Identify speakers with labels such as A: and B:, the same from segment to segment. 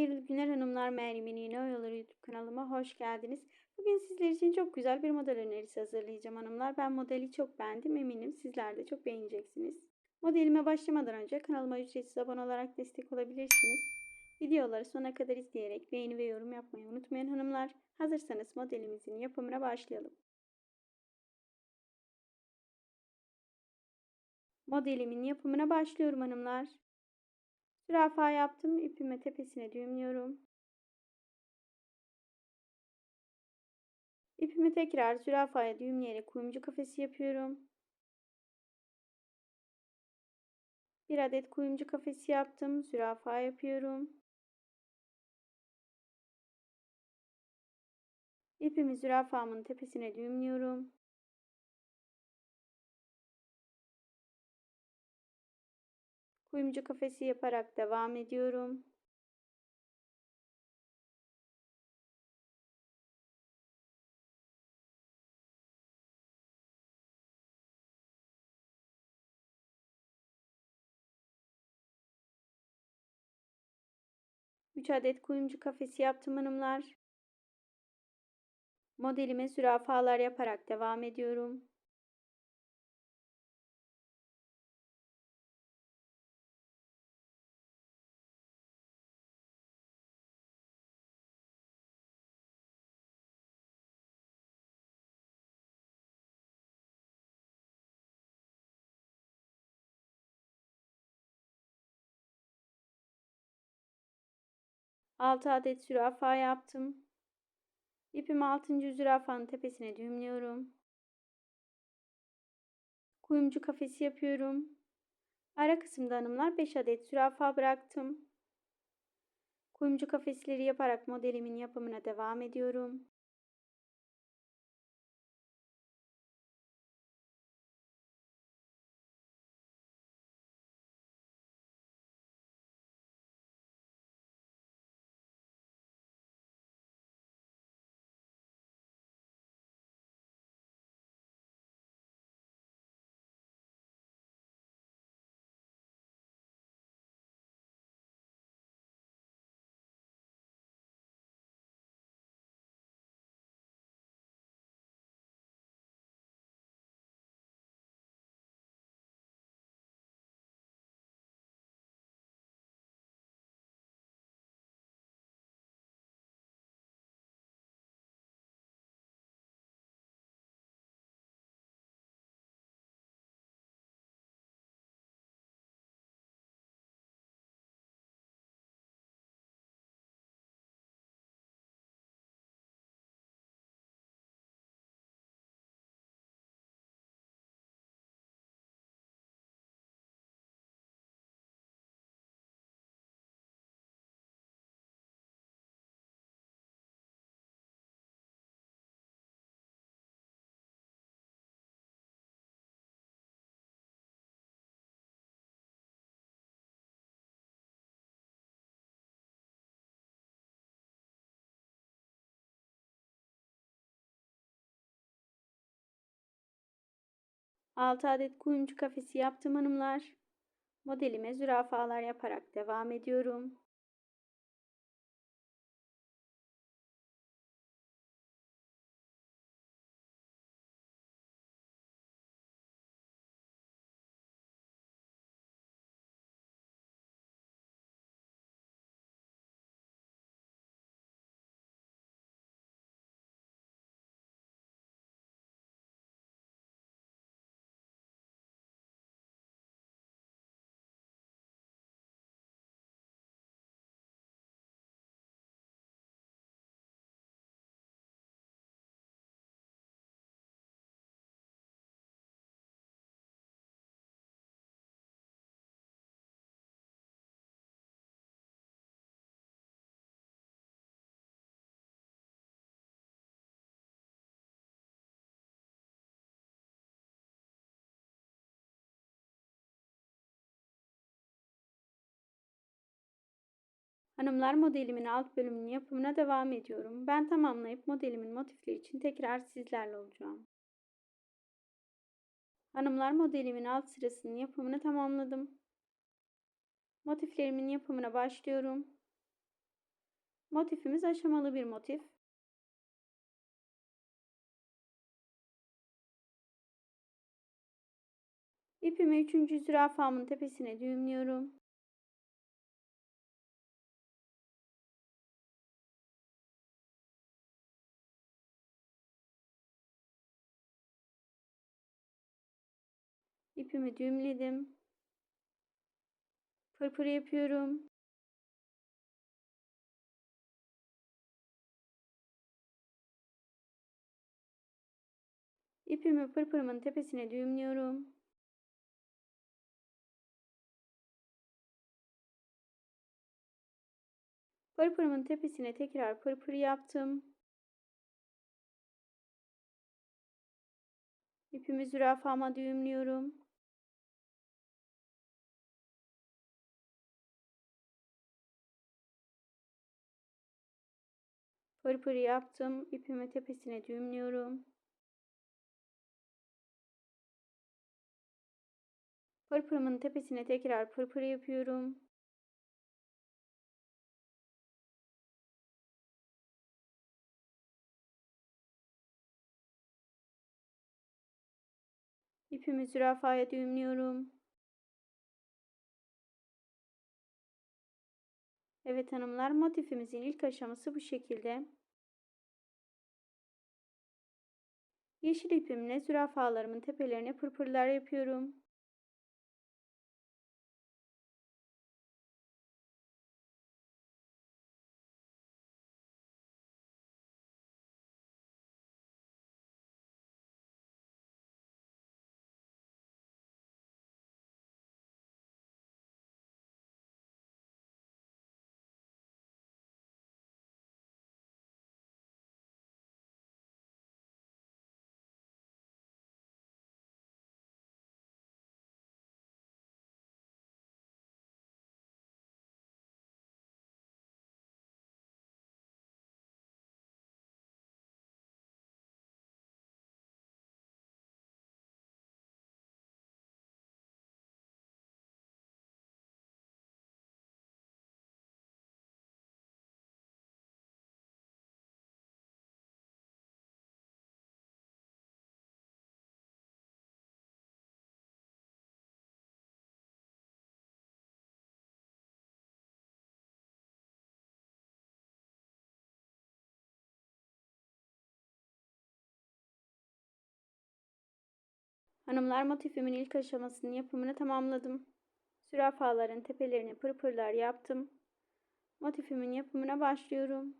A: Hayırlı günler hanımlar. Meryem'in Yeni Oyaları YouTube kanalıma hoş geldiniz. Bugün sizler için çok güzel bir model önerisi hazırlayacağım hanımlar. Ben modeli çok beğendim. Eminim sizler de çok beğeneceksiniz. Modelime başlamadan önce kanalıma ücretsiz abone olarak destek olabilirsiniz. Videoları sona kadar izleyerek beğeni ve yorum yapmayı unutmayın hanımlar. Hazırsanız modelimizin yapımına başlayalım. Modelimin yapımına başlıyorum hanımlar. Zürafa yaptım. İpimi tepesine düğümlüyorum. İpimi tekrar zürafaya düğümleyerek kuyumcu kafesi yapıyorum. Bir adet kuyumcu kafesi yaptım. Zürafa yapıyorum. İpimi zürafamın tepesine düğümlüyorum. Kuyumcu kafesi yaparak devam ediyorum. Üç adet kuyumcu kafesi yaptım hanımlar. Modelime zürafalar yaparak devam ediyorum. Altı adet zürafa yaptım. İpimi 6. zürafanın tepesine düğümlüyorum. Kuyumcu kafesi yapıyorum. Ara kısımda hanımlar 5 adet zürafa bıraktım. Kuyumcu kafesleri yaparak modelimin yapımına devam ediyorum. Altı adet kuyumcu kafesi yaptım hanımlar. Modelime zürafalar yaparak devam ediyorum. Hanımlar modelimin alt bölümünün yapımına devam ediyorum. Ben tamamlayıp modelimin motifleri için tekrar sizlerle olacağım. Hanımlar modelimin alt sırasının yapımını tamamladım. Motiflerimin yapımına başlıyorum. Motifimiz aşamalı bir motif. İpimi üçüncü zürafamın tepesine düğümlüyorum. İpimi düğümledim. Pırpır yapıyorum. İpimi pırpırımın tepesine düğümlüyorum. Pırpırımın tepesine tekrar pırpır yaptım. İpimi zürafama düğümlüyorum. Pırpır yaptım. İpimi tepesine düğümlüyorum. Pırpırımın tepesine tekrar pırpır yapıyorum. İpimi zürafaya düğümlüyorum. Evet hanımlar motifimizin ilk aşaması bu şekilde. Yeşil ipimle zürafalarımın tepelerine pırpırlar yapıyorum. Hanımlar motifimin ilk aşamasının yapımını tamamladım. Zürafaların tepelerine pırpırlar yaptım. Motifimin yapımına başlıyorum.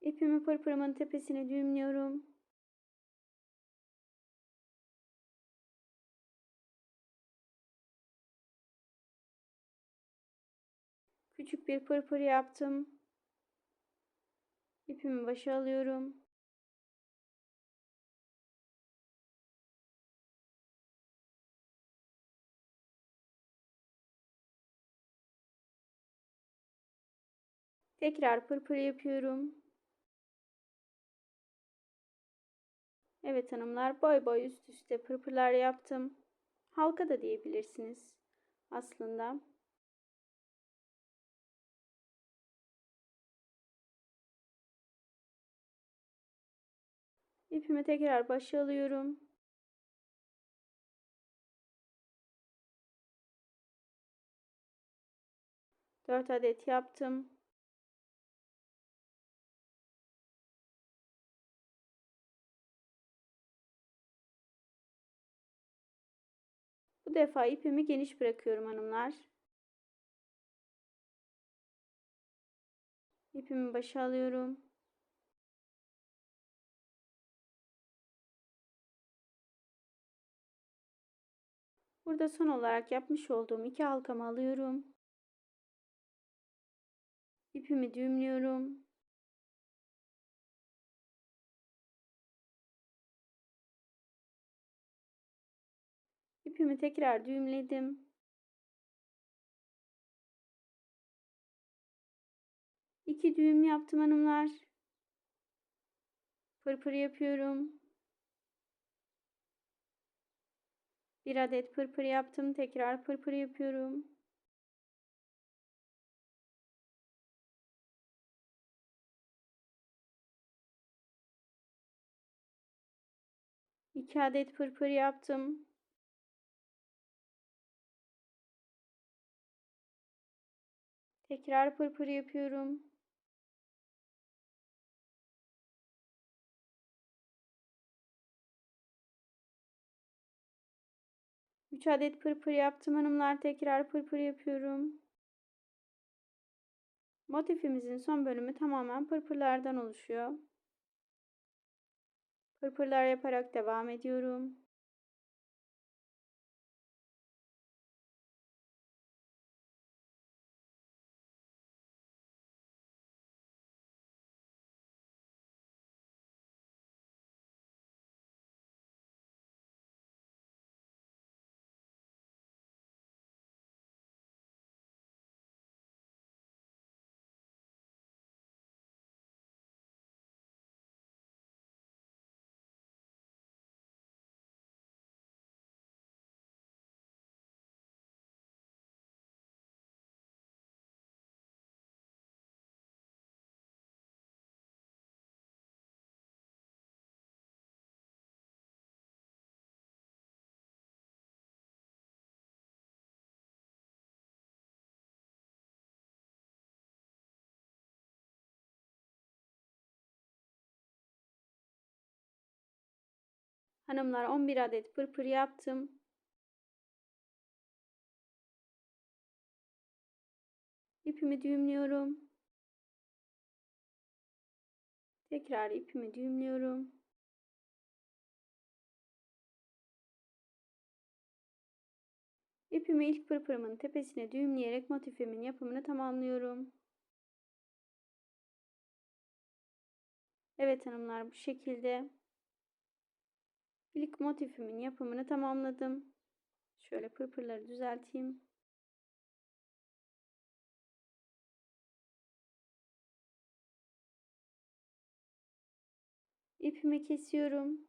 A: İpimi pırpırımın tepesine düğümlüyorum. Küçük bir pırpır yaptım. İpimi başa alıyorum. Tekrar pırpır yapıyorum. Evet hanımlar boy boy üst üste pırpırlar yaptım. Halka da diyebilirsiniz aslında. İpimi tekrar başa alıyorum. Dört adet yaptım. Bu defa ipimi geniş bırakıyorum hanımlar. İpimi başa alıyorum. Burada son olarak yapmış olduğum iki halkamı alıyorum. İpimi düğümlüyorum. İpimi tekrar düğümledim. İki düğüm yaptım hanımlar. Pırpır yapıyorum. Bir adet pırpır yaptım. Tekrar pırpır yapıyorum. İki adet pırpır yaptım. Tekrar pırpır yapıyorum. Üç adet pırpır yaptım hanımlar. Tekrar pırpır yapıyorum. Motifimizin son bölümü tamamen pırpırlardan oluşuyor. Pırpırlar yaparak devam ediyorum. Hanımlar 11 adet pırpır yaptım. İpimi düğümlüyorum. Tekrar ipimi düğümlüyorum. İpimi ilk pırpırımın tepesine düğümleyerek motifimin yapımını tamamlıyorum. Evet hanımlar bu şekilde ilk motifimin yapımını tamamladım. Şöyle pırpırları düzelteyim. İpimi kesiyorum.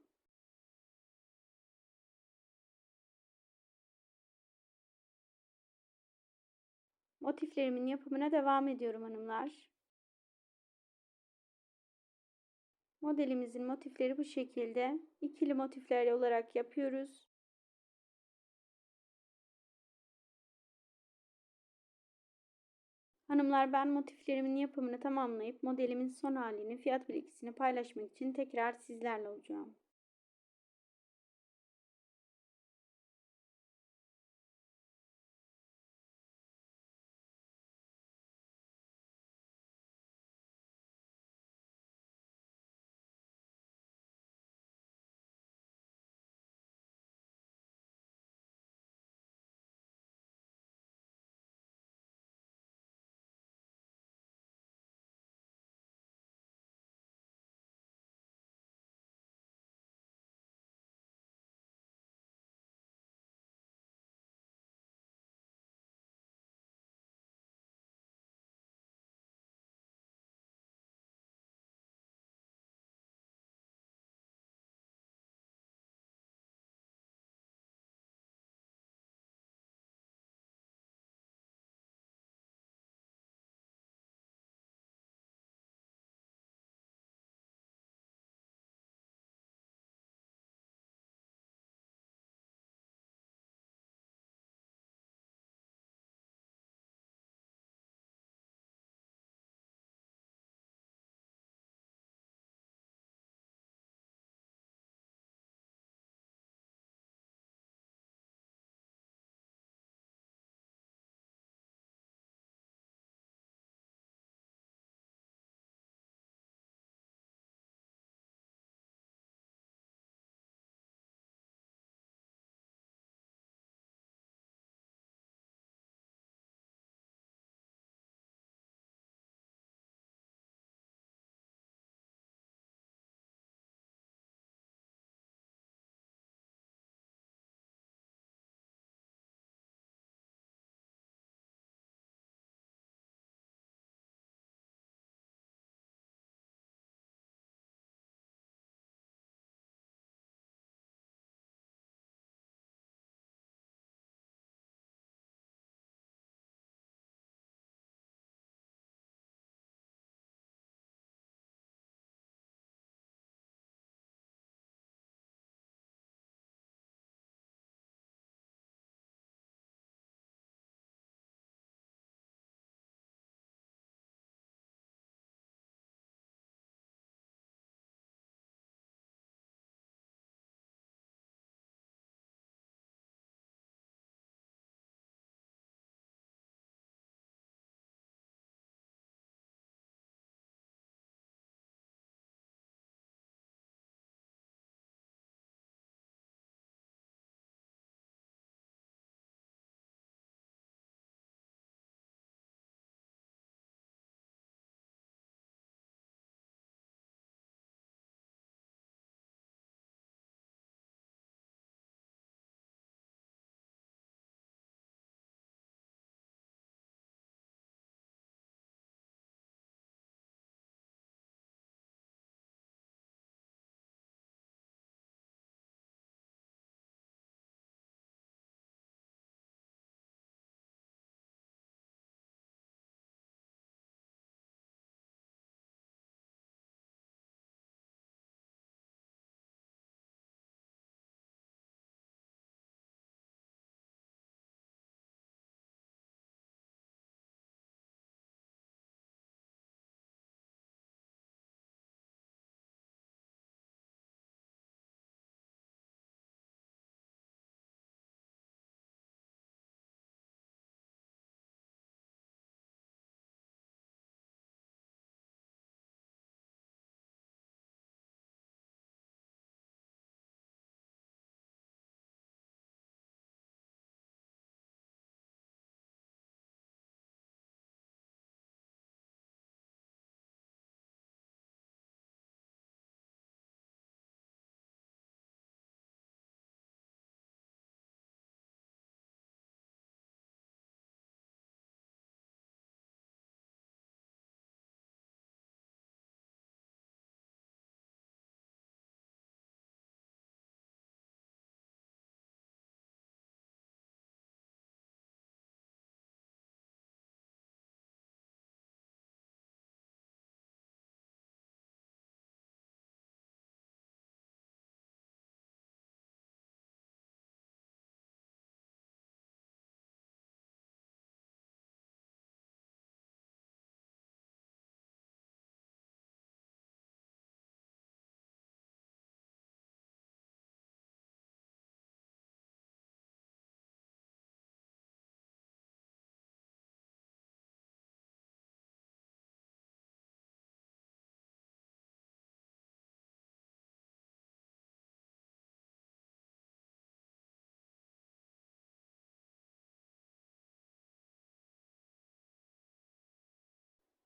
A: Motiflerimin yapımına devam ediyorum hanımlar. Modelimizin motifleri bu şekilde. İkili motifler olarak yapıyoruz. Hanımlar ben motiflerimin yapımını tamamlayıp modelimin son halini fiyat bilgisini paylaşmak için tekrar sizlerle olacağım.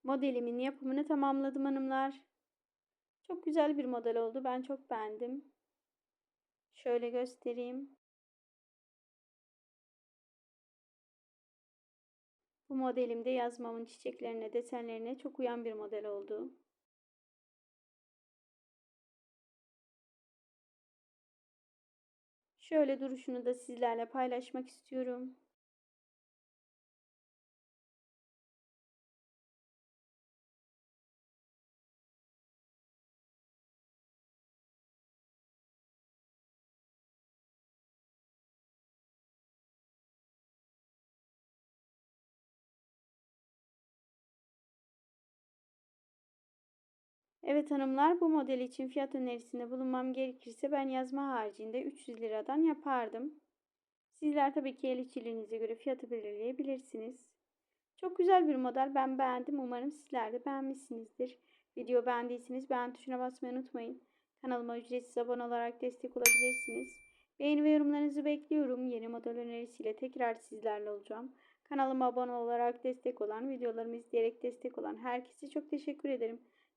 A: Modelimin yapımını tamamladım hanımlar. Çok güzel bir model oldu. Ben çok beğendim. Şöyle göstereyim. Bu modelimde yazmamın çiçeklerine, desenlerine çok uyan bir model oldu. Şöyle duruşunu da sizlerle paylaşmak istiyorum. Evet hanımlar bu model için fiyat önerisinde bulunmam gerekirse ben yazma haricinde 300 liradan yapardım. Sizler tabii ki el işçiliğinize göre fiyatı belirleyebilirsiniz. Çok güzel bir model ben beğendim umarım sizler de beğenmişsinizdir. Video beğendiyseniz beğen tuşuna basmayı unutmayın. Kanalıma ücretsiz abone olarak destek olabilirsiniz. Beğeni ve yorumlarınızı bekliyorum. Yeni model önerisiyle tekrar sizlerle olacağım. Kanalıma abone olarak destek olan, videolarımı izleyerek destek olan herkese çok teşekkür ederim.